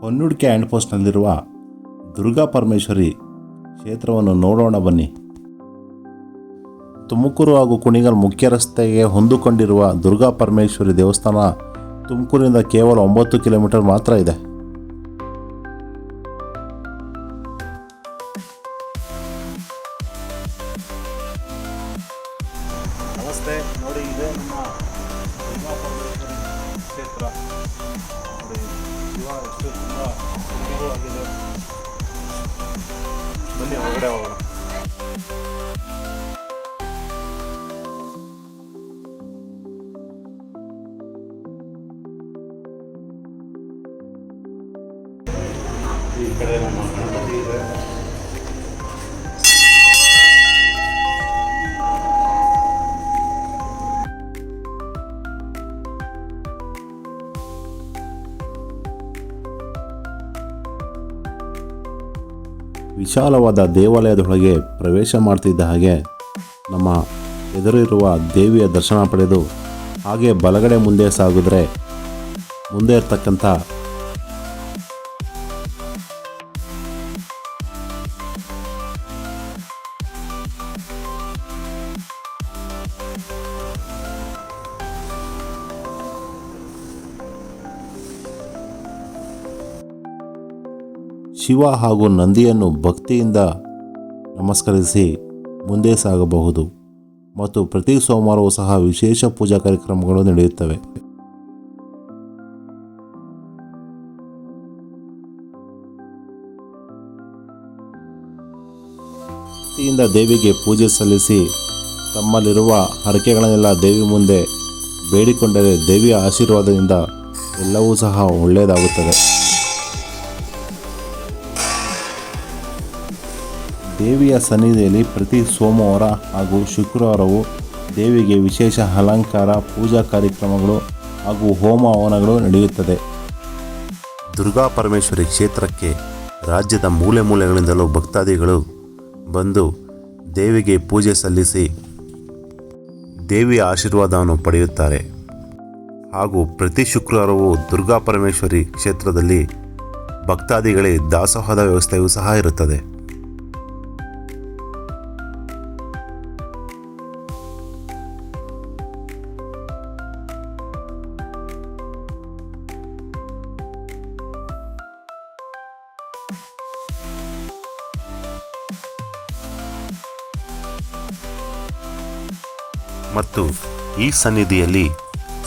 ಹೊನ್ನುಡಿಕೆ hand ಪೋಸ್ಟ್ನಲ್ಲಿರುವ ದುರ್ಗಾ ಪರಮೇಶ್ವರಿ ಕ್ಷೇತ್ರವನ್ನು ನೋಡೋಣ ಬನ್ನಿ. ತುಮಕೂರು ಹಾಗೂ ಕುಣಿಗಲ್ ಮುಖ್ಯ ರಸ್ತೆಗೆ ಹೊಂದಿಕೊಂಡಿರುವ ದುರ್ಗಾ ಪರಮೇಶ್ವರಿ ದೇವಸ್ಥಾನ ತುಮಕೂರಿನಿಂದ ಕೇವಲ ಒಂಬತ್ತು ಕಿಲೋಮೀಟರ್ ಮಾತ್ರ ಇದೆ. ನೋಡಿ ಇದೆ ನಮ್ಮ ಕ್ಷೇತ್ರ. ನೋಡಿ ಶಿವ ಎಷ್ಟು ತುಂಬ ಸುಂದರವಾಗಿದೆ ಬನ್ನಿ ಹೊರಗಡೆ ಹೋಗೋಣ ಈ ಕಡೆ ನಮ್ಮ ವಿಶಾಲವಾದ ದೇವಾಲಯದೊಳಗೆ ಪ್ರವೇಶ ಮಾಡ್ತಿದ್ದ ಹಾಗೆ ನಮ್ಮ ಎದುರಿರುವ ದೇವಿಯ ದರ್ಶನ ಪಡೆದು ಹಾಗೆ ಬಲಗಡೆ ಮುಂದೆ ಸಾಗಿದ್ರೆ ಮುಂದೆ ಇರ್ತಕ್ಕಂಥ ಶಿವ ಹಾಗೂ ನಂದಿಯನ್ನು ಭಕ್ತಿಯಿಂದ ನಮಸ್ಕರಿಸಿ ಮುಂದೆ ಸಾಗಬಹುದು ಮತ್ತು ಪ್ರತಿ ಸೋಮವಾರವೂ ಸಹ ವಿಶೇಷ ಪೂಜಾ ಕಾರ್ಯಕ್ರಮಗಳು ನಡೆಯುತ್ತವೆ. ಭಕ್ತಿಯಿಂದ ದೇವಿಗೆ ಪೂಜೆ ಸಲ್ಲಿಸಿ ತಮ್ಮಲ್ಲಿರುವ ಹರಕೆಗಳನ್ನೆಲ್ಲ ದೇವಿ ಮುಂದೆ ಬೇಡಿಕೊಂಡರೆ ದೇವಿಯ ಆಶೀರ್ವಾದದಿಂದ ಎಲ್ಲವೂ ಸಹ ಒಳ್ಳೆಯದಾಗುತ್ತದೆ. ದೇವಿಯ ಸನ್ನಿಧಿಯಲ್ಲಿ ಪ್ರತಿ ಸೋಮವಾರ ಹಾಗೂ ಶುಕ್ರವಾರವೂ ದೇವಿಗೆ ವಿಶೇಷ ಅಲಂಕಾರ, ಪೂಜಾ ಕಾರ್ಯಕ್ರಮಗಳು ಹಾಗೂ ಹೋಮ ಹವನಗಳು ನಡೆಯುತ್ತದೆ. ದುರ್ಗಾ ಪರಮೇಶ್ವರಿ ಕ್ಷೇತ್ರಕ್ಕೆ ರಾಜ್ಯದ ಮೂಲೆ ಮೂಲೆಗಳಿಂದಲೂ ಭಕ್ತಾದಿಗಳು ಬಂದು ದೇವಿಗೆ ಪೂಜೆ ಸಲ್ಲಿಸಿ ದೇವಿಯ ಆಶೀರ್ವಾದವನ್ನು ಪಡೆಯುತ್ತಾರೆ. ಹಾಗೂ ಪ್ರತಿ ಶುಕ್ರವಾರವೂ ದುರ್ಗಾ ಪರಮೇಶ್ವರಿ ಕ್ಷೇತ್ರದಲ್ಲಿ ಭಕ್ತಾದಿಗಳೇ ದಾಸೋಹದ ವ್ಯವಸ್ಥೆಯೂ ಸಹ ಇರುತ್ತದೆ. ಮತ್ತು ಈ ಸನ್ನಿಧಿಯಲ್ಲಿ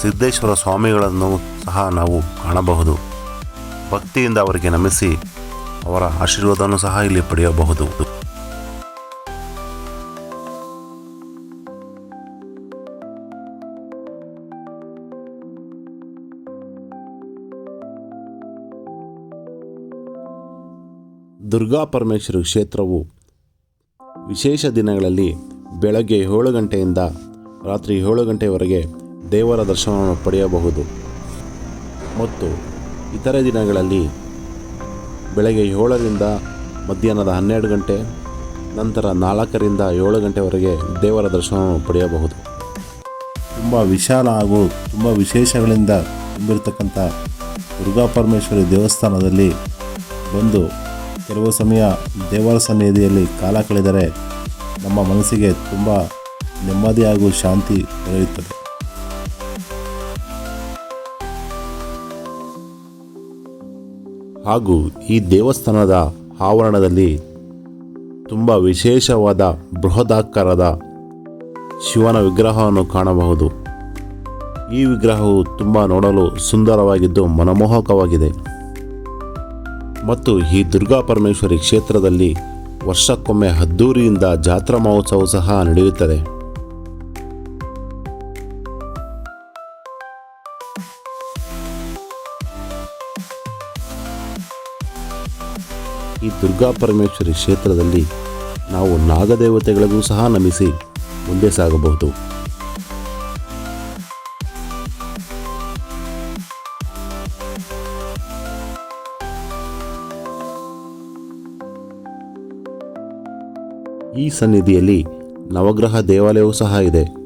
ಸಿದ್ದೇಶ್ವರ ಸ್ವಾಮಿಗಳನ್ನು ಸಹ ನಾವು ಕಾಣಬಹುದು. ಭಕ್ತಿಯಿಂದ ಅವರಿಗೆ ನಮಿಸಿ ಅವರ ಆಶೀರ್ವಾದವನ್ನು ಸಹ ಇಲ್ಲಿ ಪಡೆಯಬಹುದು. ದುರ್ಗಾ ಪರಮೇಶ್ವರಿ ಕ್ಷೇತ್ರವು ವಿಶೇಷ ದಿನಗಳಲ್ಲಿ ಬೆಳಗ್ಗೆ ಏಳು ಗಂಟೆಯಿಂದ ರಾತ್ರಿ ಏಳು ಗಂಟೆಯವರೆಗೆ ದೇವರ ದರ್ಶನವನ್ನು ಪಡೆಯಬಹುದು. ಮತ್ತು ಇತರೆ ದಿನಗಳಲ್ಲಿ ಬೆಳಗ್ಗೆ ಏಳರಿಂದ ಮಧ್ಯಾಹ್ನದ ಹನ್ನೆರಡು ಗಂಟೆ, ನಂತರ ನಾಲ್ಕರಿಂದ ಏಳು ಗಂಟೆವರೆಗೆ ದೇವರ ದರ್ಶನವನ್ನು ಪಡೆಯಬಹುದು. ತುಂಬ ವಿಶಾಲ ಹಾಗೂ ತುಂಬ ವಿಶೇಷಗಳಿಂದ ತುಂಬಿರ್ತಕ್ಕಂಥ ದುರ್ಗಾ ಪರಮೇಶ್ವರಿ ದೇವಸ್ಥಾನದಲ್ಲಿ ಬಂದು ಕೆಲವು ಸಮಯ ದೇವರ ಸನ್ನಿಧಿಯಲ್ಲಿ ಕಾಲ ಕಳೆದರೆ ನಮ್ಮ ಮನಸ್ಸಿಗೆ ತುಂಬ ನೆಮ್ಮದಿ ಹಾಗೂ ಶಾಂತಿ ದೊರೆಯುತ್ತದೆ. ಹಾಗೂ ಈ ದೇವಸ್ಥಾನದ ಆವರಣದಲ್ಲಿ ತುಂಬ ವಿಶೇಷವಾದ ಬೃಹದಾಕಾರದ ಶಿವನ ವಿಗ್ರಹವನ್ನು ಕಾಣಬಹುದು. ಈ ವಿಗ್ರಹವು ತುಂಬ ನೋಡಲು ಸುಂದರವಾಗಿದ್ದು ಮನಮೋಹಕವಾಗಿದೆ. ಮತ್ತು ಈ ದುರ್ಗಾ ಪರಮೇಶ್ವರಿ ಕ್ಷೇತ್ರದಲ್ಲಿ ವರ್ಷಕ್ಕೊಮ್ಮೆ ಅದ್ದೂರಿಯಿಂದ ಜಾತ್ರಾ ಮಹೋತ್ಸವ ಸಹ ನಡೆಯುತ್ತದೆ. ಈ ದುರ್ಗಾ ಪರಮೇಶ್ವರಿ ಕ್ಷೇತ್ರದಲ್ಲಿ ನಾವು ನಾಗದೇವತೆಗಳಿಗೂ ಸಹ ನಮಿಸಿ ಮುಂದೆ ಸಾಗಬಹುದು. ಈ ಸನ್ನಿಧಿಯಲ್ಲಿ ನವಗ್ರಹ ದೇವಾಲಯವೂ ಸಹ ಇದೆ.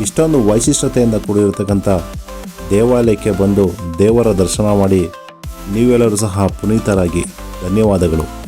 ಇಷ್ಟೊಂದು ವೈಶಿಷ್ಟ್ಯತೆಯಿಂದ ಕೂಡಿರತಕ್ಕಂಥ ದೇವಾಲಯಕ್ಕೆ ಬಂದು ದೇವರ ದರ್ಶನ ಮಾಡಿ ನೀವೆಲ್ಲರೂ ಸಹ ಪುನೀತರಾಗಿ. ಧನ್ಯವಾದಗಳು.